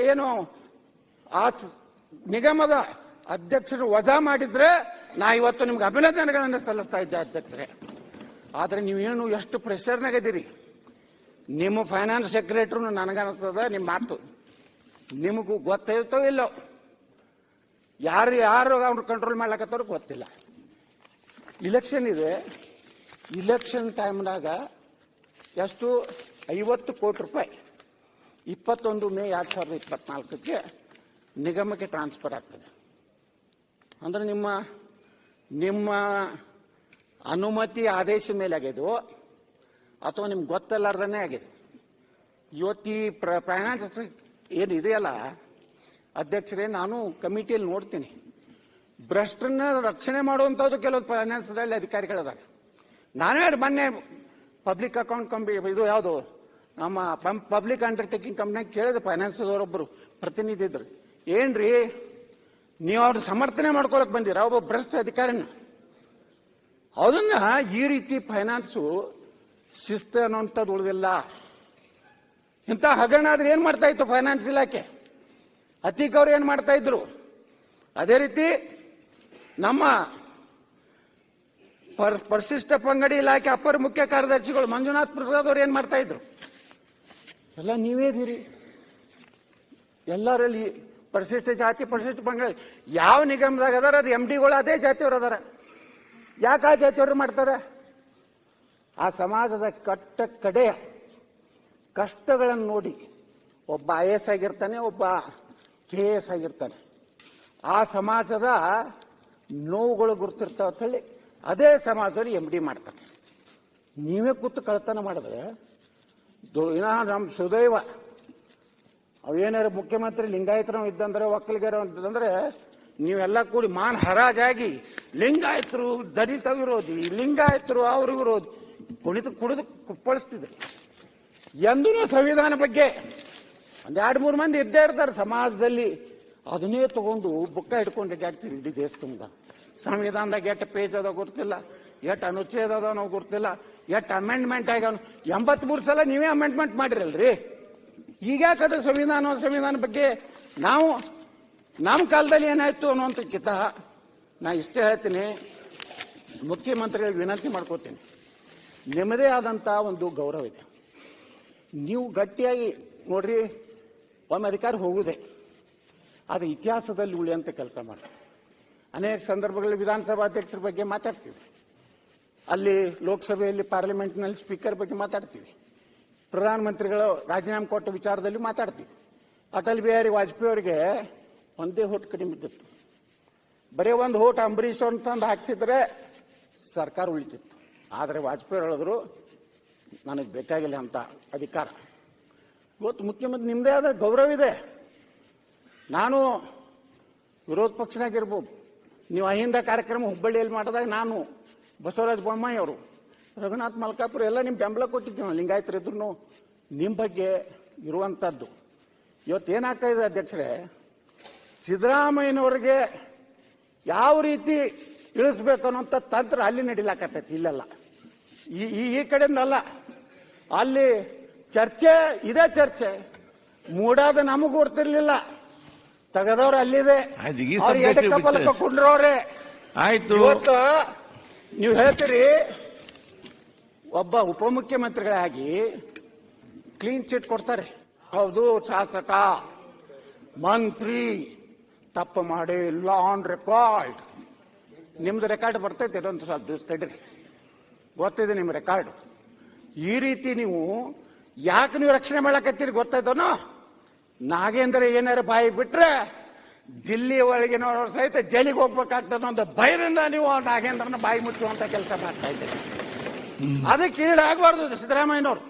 ಏನು? ಆ ನಿಗಮದ ಅಧ್ಯಕ್ಷರು ವಜಾ ಮಾಡಿದ್ರೆ ನಾ ಇವತ್ತು ನಿಮ್ಗೆ ಅಭಿನಂದನೆಗಳನ್ನು ಸಲ್ಲಿಸ್ತಾ ಇದ್ದೆ ಅಧ್ಯಕ್ಷರೇ. ಆದ್ರೆ ನೀವೇನು ಎಷ್ಟು ಪ್ರೆಷರ್ನಾಗಿದ್ದೀರಿ ನಿಮ್ಮ ಫೈನಾನ್ಸ್ ಸೆಕ್ರೆಟರಿನು ನನಗನ್ನಿಸ್ತದ ನಿಮ್ಮ ಮಾತು. ನಿಮಗೂ ಗೊತ್ತಾಯ್ತೋ ಇಲ್ಲೋ? ಯಾರು ಯಾರು ಅವ್ರು ಕಂಟ್ರೋಲ್ ಮಾಡ್ಲಕತ್ತವ್ರು ಗೊತ್ತಿಲ್ಲ. ಇಲೆಕ್ಷನ್ ಇದೆ. ಇಲೆಕ್ಷನ್ ಟೈಮ್ನಾಗ ಎಷ್ಟು? ಐವತ್ತು ಕೋಟಿ ರೂಪಾಯಿ. ಇಪ್ಪತ್ತೊಂದು ಮೇ ಎರಡು ಸಾವಿರದ ಇಪ್ಪತ್ನಾಲ್ಕಕ್ಕೆ ನಿಗಮಕ್ಕೆ ಟ್ರಾನ್ಸ್ಫರ್ ಆಗ್ತದೆ. ಅಂದ್ರೆ ನಿಮ್ಮ ನಿಮ್ಮ ಅನುಮತಿ ಆದೇಶ ಮೇಲೆ ಆಗ್ಯದು ಅಥವಾ ನಿಮ್ಗೆ ಗೊತ್ತಲ್ಲಾರ್ದೇ ಆಗಿದೆ ಇವತ್ತು ಈ ಪ್ರ ಫೈನಾನ್ಸ್ ಏನು ಇದೆಯಲ್ಲ ಅಧ್ಯಕ್ಷರೇ, ನಾನು ಕಮಿಟಿಯಲ್ಲಿ ನೋಡ್ತೀನಿ. ಭ್ರಷ್ಟರನ್ನ ರಕ್ಷಣೆ ಮಾಡುವಂಥದ್ದು ಕೆಲವು ಫೈನಾನ್ಸ್ದಲ್ಲಿ ಅಧಿಕಾರಿಗಳಿದ್ದಾರೆ ನಾನೇ ಮೊನ್ನೆ ಪಬ್ಲಿಕ್ ಅಕೌಂಟ್ ಕಂಬಿ, ಇದು ಯಾವುದು? ನಮ್ಮ ಪಬ್ಲಿಕ್ ಅಂಡರ್ಟೇಕಿಂಗ್ ಕಂಪ್ನಿಯಾಗ ಕೇಳಿದೆ ಫೈನಾನ್ಸದವರೊಬ್ಬರು ಪ್ರತಿನಿಧಿ ಇದ್ರು ಏನ್ರಿ? ನೀವು ಅವ್ರ ಸಮರ್ಥನೆ ಮಾಡ್ಕೊಳಕ್ ಬಂದಿರ? ಒಬ್ಬ ಭ್ರಷ್ಟ ಅಧಿಕಾರಿನ? ಅದನ್ನ ಈ ರೀತಿ ಫೈನಾನ್ಸು ಶಿಸ್ತು ಅನ್ನೋಂಥದ್ದು ಉಳಿದಿಲ್ಲ. ಇಂಥ ಹಗರಣ ಆದ್ರೆ ಏನ್ ಮಾಡ್ತಾ ಇತ್ತು ಫೈನಾನ್ಸ್ ಇಲಾಖೆ? ಅತೀಕ್ ಅವ್ರು ಏನ್ ಮಾಡ್ತಾ ಇದ್ರು? ಅದೇ ರೀತಿ ನಮ್ಮ ಪರ್ ಪರಿಶಿಷ್ಟ ಪಂಗಡಿ ಇಲಾಖೆ ಅಪರ ಮುಖ್ಯ ಕಾರ್ಯದರ್ಶಿಗಳು ಮಂಜುನಾಥ್ ಪ್ರಸಾದ್ ಅವ್ರು ಏನ್ ಮಾಡ್ತಾ ಇದ್ರು? ಎಲ್ಲ ನೀವೇ ಇದೀರಿ ಎಲ್ಲರಲ್ಲಿ ಪರಿಶಿಷ್ಟ ಜಾತಿ ಪರಿಶಿಷ್ಟ ಪಂಗಡ, ಯಾವ ನಿಗಮದಾಗ ಅದಾರ ಅದು ಎಂ ಡಿಗಳು ಅದೇ ಜಾತಿಯವರು ಅದಾರ. ಯಾಕೆ ಆ ಜಾತಿಯವರು ಮಾಡ್ತಾರೆ? ಆ ಸಮಾಜದ ಕಟ್ಟ ಕಡೆಯ ಕಷ್ಟಗಳನ್ನು ನೋಡಿ ಒಬ್ಬ ಐ ಎಸ್ ಆಗಿರ್ತಾನೆ, ಒಬ್ಬ ಕೆ ಎಸ್ ಆಗಿರ್ತಾನೆ. ಆ ಸಮಾಜದ ನೋವುಗಳು ಗುರ್ತಿರ್ತಾವ ಹೇಳಿ ಅದೇ ಸಮಾಜದಲ್ಲಿ ಎಂ ಡಿ ಮಾಡ್ತಾರೆ ನೀವೇ ಕೂತು ಕಳ್ತನ ಮಾಡಿದ್ರೆ ಇನ್ನ ನಮ್ಮ ಸುದೈವ ಅವೇನಾರು ಮುಖ್ಯಮಂತ್ರಿ ಲಿಂಗಾಯತರು ಇದ್ದಂದ್ರೆ ಒಕ್ಕಲಿಗರು ಅಂತಂದ್ರೆ ನೀವೆಲ್ಲ ಕೂಡಿ ಮಾನ್ ಹರಾಜಾಗಿ ಲಿಂಗಾಯತರು ದಲಿತ ವಿರೋಧಿ ಲಿಂಗಾಯತರು ಅವ್ರ ವಿರೋಧಿ ಕುಣಿದು ಕುಡಿದು ಕುಪ್ಪಳಿಸ್ತಿದ್ರು. ಎಂದೂ ಸಂವಿಧಾನ ಬಗ್ಗೆ ಒಂದು ಎರಡು ಮೂರು ಮಂದಿ ಇದ್ದೇ ಇರ್ತಾರೆ ಸಮಾಜದಲ್ಲಿ. ಅದನ್ನೇ ತಗೊಂಡು ಬುಕ್ಕ ಹಿಡ್ಕೊಂಡು ಅಡ್ಡಾಡ್ತೀರಿ ಇಡೀ ದೇಶ ಸಂವಿಧಾನದಾಗ ಎಷ್ಟು ಪೇಜ್ ಅದ, ಗೊತ್ತಿಲ್ಲ. ಎಷ್ಟು ಅನುಚ್ಛೇದ ಅದ ನಾವು ಗೊತ್ತಿಲ್ಲ ಎಷ್ಟು ಅಮೆಂಡ್ಮೆಂಟ್ ಆಗ್ಯಾವ ಎಂಬತ್ಮೂರು ಸಲ ನೀವೇ ಅಮೆಂಡ್ಮೆಂಟ್ ಮಾಡಿರಲ್ರಿ? ಈಗ ಯಾಕದ ಸಂವಿಧಾನ ಸಂವಿಧಾನ ಬಗ್ಗೆ ನಾವು ನಮ್ಮ ಕಾಲದಲ್ಲಿ ಏನಾಯ್ತು ಅನ್ನುವಂಥಕ್ಕಿಂತ ನಾ ಇಷ್ಟೇ ಹೇಳ್ತೀನಿ. ಮುಖ್ಯಮಂತ್ರಿಗಳಿಗೆ ವಿನಂತಿ ಮಾಡ್ಕೋತೀನಿ. ನಿಮ್ಮದೇ ಆದಂಥ ಒಂದು ಗೌರವ ಇದೆ. ನೀವು ಗಟ್ಟಿಯಾಗಿ ನೋಡ್ರಿ, ಒಮ್ಮೆ ಅಧಿಕಾರ ಹೋಗುದೇ. ಅದು ಇತಿಹಾಸದಲ್ಲಿ ಉಳಿಯಂತ ಕೆಲಸ ಮಾಡಿ ಅನೇಕ ಸಂದರ್ಭಗಳಲ್ಲಿ ವಿಧಾನಸಭಾ ಅಧ್ಯಕ್ಷರ ಬಗ್ಗೆ ಮಾತಾಡ್ತೀವಿ. ಅಲ್ಲಿ ಲೋಕಸಭೆಯಲ್ಲಿ ಪಾರ್ಲಿಮೆಂಟ್ನಲ್ಲಿ ಸ್ಪೀಕರ್ ಬಗ್ಗೆ ಮಾತಾಡ್ತೀವಿ. ಪ್ರಧಾನಮಂತ್ರಿಗಳು ರಾಜೀನಾಮೆ ಕೊಟ್ಟ ವಿಚಾರದಲ್ಲಿ ಮಾತಾಡ್ತೀವಿ. ಅಟಲ್ ಬಿಹಾರಿ ವಾಜಪೇಯಿ ಅವರಿಗೆ ಒಂದೇ ಹೋಟ್ ಕಡಿಮೆ ಇದ್ದಿತ್ತು. ಬರೀ ಒಂದು ಹೋಟ್ ಅಂಬರೀಷ್ ಅಂತಂದು ಹಾಕ್ಸಿದ್ರೆ ಸರ್ಕಾರ ಉಳಿತಿತ್ತು. ಆದರೆ ವಾಜಪೇಯಿ ಹೇಳಿದ್ರು, ನನಗೆ ಬೇಕಾಗಿಲ್ಲ ಅಂತ ಅಧಿಕಾರ. ಇವತ್ತು ಮುಖ್ಯಮಂತ್ರಿ ನಿಮ್ಮದೇ ಆದ ಗೌರವ ಇದೆ. ನಾನು ವಿರೋಧ ಪಕ್ಷನಾಗಿರ್ಬೋದು. ನೀವು ಅಹಿಂದ ಕಾರ್ಯಕ್ರಮ ಹುಬ್ಬಳ್ಳಿಯಲ್ಲಿ ಮಾಡಿದಾಗ ನಾನು ಬಸವರಾಜ ಬೊಮ್ಮಾಯಿ ಅವರು. ರಘುನಾಥ್ ಮಲ್ಕಾಪುರ ಎಲ್ಲ ನಿಮ್ಮ ಬೆಂಬಲ ಕೊಟ್ಟಿದ್ದೀವಿ ನಾವು ಲಿಂಗಾಯತರಿದ್ರು ನಿಮ್ಮ ಬಗ್ಗೆ ಇರುವಂಥದ್ದು ಇವತ್ತು ಏನಾಗ್ತಾ ಇದೆ ಅಧ್ಯಕ್ಷರೇ ಸಿದ್ದರಾಮಯ್ಯನವ್ರಿಗೆ ಯಾವ ರೀತಿ ಇಳಿಸ್ಬೇಕು ಅನ್ನೋಂಥ ತಂತ್ರ ಅಲ್ಲಿ ನಡಿಲಾಕತ್ತೈತಿ ಇಲ್ಲೆಲ್ಲ. ಈ ಈ- ಈ ಕಡೆಯಿಂದಲ್ಲ ಅಲ್ಲಿ. ಚರ್ಚೆ ಇದೇ ಚರ್ಚೆ. ಮೂಡಾದ ನಮಗೂ ಗೊತ್ತಿರ್ಲಿಲ್ಲ ತೆಗೆದವ್ರು ಅಲ್ಲಿದೆ. ಆಯ್ತು, ನೀವು ಹೇಳ್ತೀರಿ? ಒಬ್ಬ ಉಪಮುಖ್ಯಮಂತ್ರಿಗಳಾಗಿ ಕ್ಲೀನ್ ಚಿಟ್ ಕೊಡ್ತಾರೆ. ಹೌದು, ಶಾಸಕ. ಮಂತ್ರಿ, ತಪ್ಪು ಮಾಡಿ ಇಲ್ಲ ಆನ್ ರೆಕಾರ್ಡ್ ನಿಮ್ದು ರೆಕಾರ್ಡ್ ಬರ್ತೈತೆ ಇದೊಂದು ಸ್ವಲ್ಪ ದಿವಸ ತಡ್ರಿ. ಗೊತ್ತಿದೆ ನಿಮ್ಮ ರೆಕಾರ್ಡ್ ಈ ರೀತಿ ನೀವು ಯಾಕೆ ನೀವು ರಕ್ಷಣೆ ಮಾಡಕತ್ತೀರಿ ಗೊತ್ತಾಯ್ತನೋ? ನಾಗೇಂದ್ರ ಏನಾರ ಬಾಯಿ ಬಿಟ್ರೆ ದಿಲ್ಲಿ ಒಳಗಿನವರು ಸಹಿತ ಜೈಲಿಗೆ ಹೋಗ್ಬೇಕಾಗ್ತದೆ ಒಂದು ಭಯದಿಂದ ನೀವು ನಾಗೇಂದ್ರನ ಬಾಯಿ ಮುಚ್ಚುವಂತ ಕೆಲಸ ಮಾಡ್ತಾ ಇದ್ದೀರಿ. ಅದಕ್ಕೆ ಈಡಾಗಬಾರ್ದು ಸಿದ್ದರಾಮಯ್ಯನವರು.